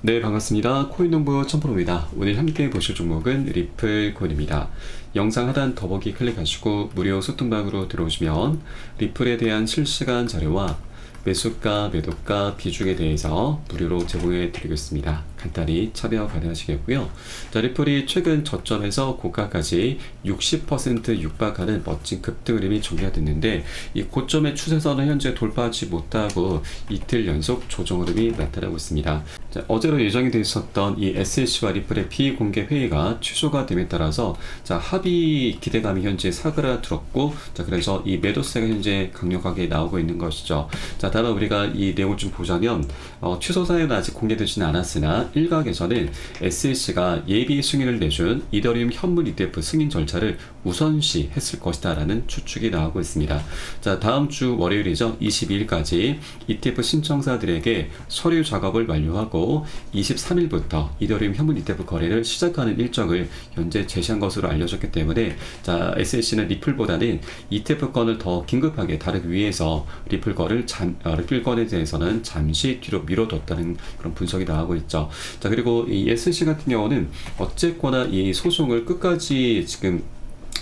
네, 반갑습니다. 코인농부 천프로입니다. 오늘 함께 보실 종목은 리플코인입니다. 영상 하단 더보기 클릭하시고 무료 소통방으로 들어오시면 리플에 대한 실시간 자료와 매수가, 매도가, 비중에 대해서 무료로 제공해 드리겠습니다. 간단히 참여 가능하시겠고요. 자, 리플이 최근 저점에서 고가까지 60% 육박하는 멋진 급등 흐름이 전개가 됐는데 이 고점의 추세선은 현재 돌파하지 못하고 이틀 연속 조정 흐름이 나타나고 있습니다. 자, 어제로 예정이 돼 있었던 이 SLC와 리플의 비공개 회의가 취소가 됨에 따라서 자, 합의 기대감이 현재 사그라들었고 자, 그래서 이 매도세가 현재 강력하게 나오고 있는 것이죠. 자, 다만 우리가 이 내용을 좀 보자면 어, 취소 사유는 아직 공개되지는 않았으나 일각에서는 SLC가 예비 승인을 내준 이더리움 현물 ETF 승인 절차를 우선시 했을 것이다 라는 추측이 나오고 있습니다. 자, 다음 주 월요일이죠. 22일까지 ETF 신청사들에게 서류 작업을 완료하고 23일부터 이더리움 현물 ETF 거래를 시작하는 일정을 현재 제시한 것으로 알려졌기 때문에 자, SLC는 리플보다는 ETF권을 더 긴급하게 다루기 위해서 리플거를 잠, 어, 리플 건에 대해서는 잠시 뒤로 미뤄뒀다는 그런 분석이 나오고 있죠. 자, 그리고 이 SLC 같은 경우는 어쨌거나 이 소송을 끝까지 지금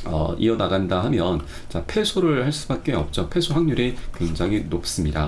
어, 이어나간다 하면 자, 패소를 할 수밖에 없죠. 패소 확률이 굉장히 높습니다.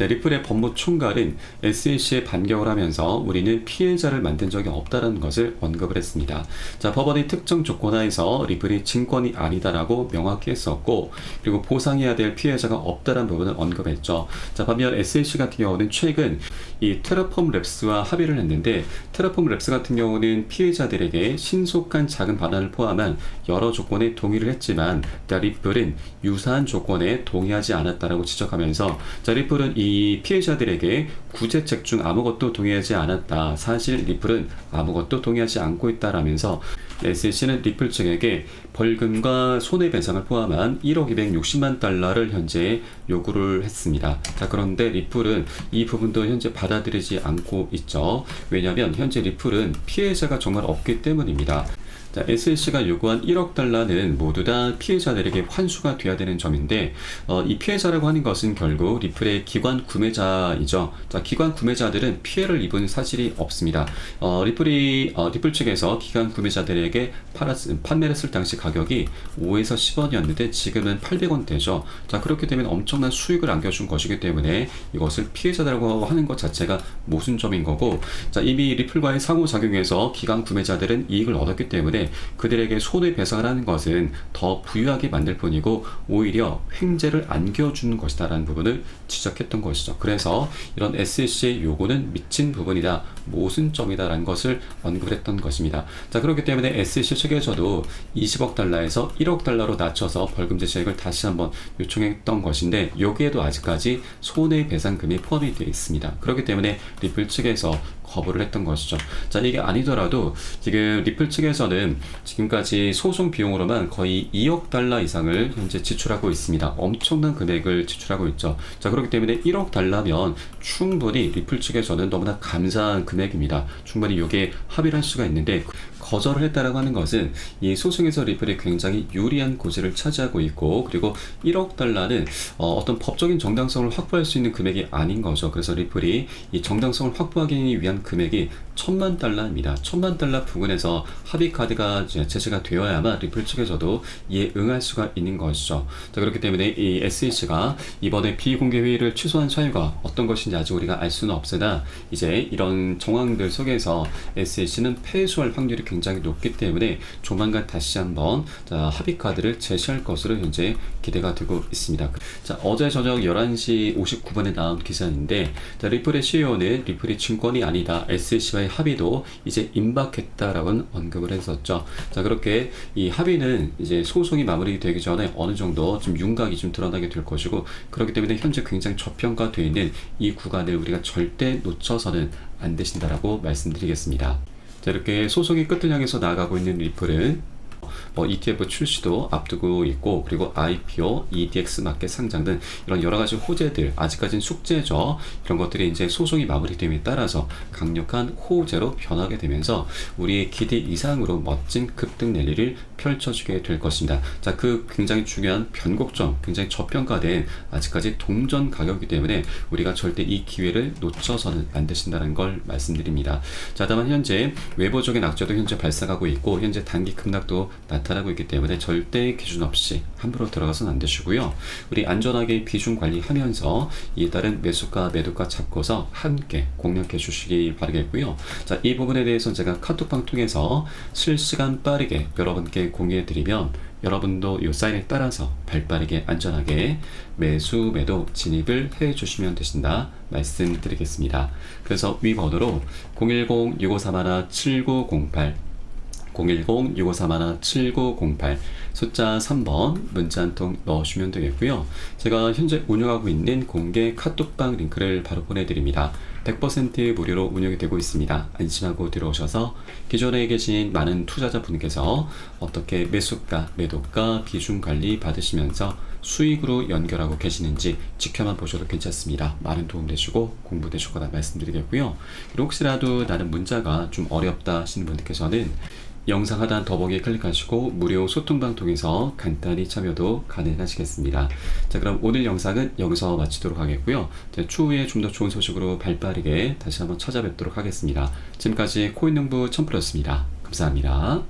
네, 리플의 법무 총괄은 SAC에 반격을 하면서 우리는 피해자를 만든 적이 없다는 것을 언급을 했습니다. 자, 법원의 특정 조건 하에서 리플이 증권이 아니다라고 명확히 했었고, 그리고 보상해야 될 피해자가 없다는 부분을 언급했죠. 자, 반면 SAC 같은 경우는 최근 이 테라폼 랩스와 합의를 했는데, 테라폼 랩스 같은 경우는 피해자들에게 신속한 자금 반환을 포함한 여러 조건에 동의를 했지만, 리플은 유사한 조건에 동의하지 않았다라고 지적하면서, 자, 리플은 이 피해자들에게 구제책 중 아무것도 동의하지 않았다. 사실 리플은 아무것도 동의하지 않고 있다라면서 SC는 리플 측에게 벌금과 손해배상을 포함한 1억 260만 달러를 현재 요구를 했습니다. 자, 그런데 리플은 이 부분도 현재 받아들이지 않고 있죠. 왜냐하면 현재 리플은 피해자가 정말 없기 때문입니다. 자, SLC가 요구한 1억 달러는 모두 다 피해자들에게 환수가 돼야 되는 점인데 어, 이 피해자라고 하는 것은 결국 리플의 기관 구매자이죠. 자, 기관 구매자들은 피해를 입은 사실이 없습니다. 어, 리플이 어, 리플 측에서 기관 구매자들에게 팔았, 판매를 했을 당시 가격이 5에서 10원이었는데 지금은 800원대죠. 자, 그렇게 되면 엄청난 수익을 안겨준 것이기 때문에 이것을 피해자라고 하는 것 자체가 모순점인 거고 자, 이미 리플과의 상호작용에서 기관 구매자들은 이익을 얻었기 때문에 때문에 그들에게 손해배상을 하는 것은 더 부유하게 만들 뿐이고 오히려 횡재를 안겨주는 것이다라는 부분을 지적했던 것이죠. 그래서 이런 SC의 요구는 미친 부분이다, 모순점이다라는 것을 언급을 했던 것입니다. 자 그렇기 때문에 SC 측에서도 20억 달러에서 1억 달러로 낮춰서 벌금 제 시액을 다시 한번 요청했던 것인데 여기에도 아직까지 손해배상금이 포함이 되어 있습니다. 그렇기 때문에 리플 측에서 거부를 했던 것이죠. 자, 이게 아니더라도 지금 리플 측에서는 지금까지 소송 비용으로만 거의 2억 달러 이상을 현재 지출하고 있습니다. 엄청난 금액을 지출하고 있죠. 자, 그렇기 때문에 1억 달러면 충분히 리플 측에서는 너무나 감사한 금액입니다. 충분히 이게 합의를 할 수가 있는데 거절을 했다라고 하는 것은 이 소송에서 리플이 굉장히 유리한 고지를 차지하고 있고 그리고 1억 달러는 어, 떤 법적인 정당성을 확보할 수 있는 금액이 아닌 거죠. 그래서 리플이 이 정당성을 확보하기 위한 금액이 천만 달러입니다. 천만 달러 부근에서 합의 카드가 제시가 되어야만 리플 측에서도 이에 응할 수가 있는 것이죠. 자, 그렇기 때문에 이 SEC가 이번에 비공개 회의를 취소한 사유가 어떤 것인지 아직 우리가 알 수는 없으나 이제 이런 정황들 속에서 SEC는 패소할 확률이 굉장히 높기 때문에 조만간 다시 한번 자, 합의 카드를 제시할 것으로 현재 기대가 되고 있습니다. 자, 어제 저녁 11시 59분에 나온 기사인데 자, 리플의 CEO는 리플이 증권이 아니다. SEC와의 합의도 이제 임박했다라고 언급을 했었죠. 자, 그렇게 이 합의는 이제 소송이 마무리되기 전에 어느 정도 좀 윤곽이 좀 드러나게 될 것이고 그렇기 때문에 현재 굉장히 저평가되어 있는 이 구간을 우리가 절대 놓쳐서는 안 되신다라고 말씀드리겠습니다. 자, 이렇게 소송의 끝을 향해서 나아가고 있는 리플은 뭐 ETF 출시도 앞두고 있고 그리고 IPO, EDX 마켓 상장 등 이런 여러 가지 호재들 아직까지는 숙제죠. 이런 것들이 이제 소송이 마무리됨에 따라서 강력한 호재로 변하게 되면서 우리의 기대 이상으로 멋진 급등 랠리를 펼쳐주게 될 것입니다. 자, 그 굉장히 중요한 변곡점, 굉장히 저평가된 아직까지 동전 가격이기 때문에 우리가 절대 이 기회를 놓쳐서는 안 되신다는 걸 말씀드립니다. 자, 다만 현재 외부적인 악재도 현재 발생하고 있고 현재 단기 급락도 나 타나고 있기 때문에 절대 기준 없이 함부로 들어가서는 안 되시고요. 우리 안전하게 비중 관리하면서 이에 따른 매수가 매도가 잡고서 함께 공략해 주시기 바라겠고요. 자, 이 부분에 대해서 제가 카톡방 통해서 실시간 빠르게 여러분께 공유해 드리면 여러분도 이 사인에 따라서 발빠르게 안전하게 매수 매도 진입을 해 주시면 되신다 말씀드리겠습니다. 그래서 위 번호로 010-6531-7908 010-6531-7908 숫자 3번 문자 한 통 넣으시면 되겠고요. 제가 현재 운영하고 있는 공개 카톡방 링크를 바로 보내드립니다. 100% 무료로 운영이 되고 있습니다. 안심하고 들어오셔서 기존에 계신 많은 투자자분께서 어떻게 매수가, 매도가, 비중 관리 받으시면서 수익으로 연결하고 계시는지 지켜만 보셔도 괜찮습니다. 많은 도움 되시고 공부 되실 거다 말씀드리겠고요. 그리고 혹시라도 나는 문자가 좀 어렵다 하시는 분들께서는 영상 하단 더보기에 클릭하시고 무료 소통방 통해서 간단히 참여도 가능하시겠습니다. 자 그럼 오늘 영상은 여기서 마치도록 하겠고요. 자, 추후에 좀 더 좋은 소식으로 발빠르게 다시 한번 찾아뵙도록 하겠습니다. 지금까지 코인농부 첨프였습니다. 감사합니다.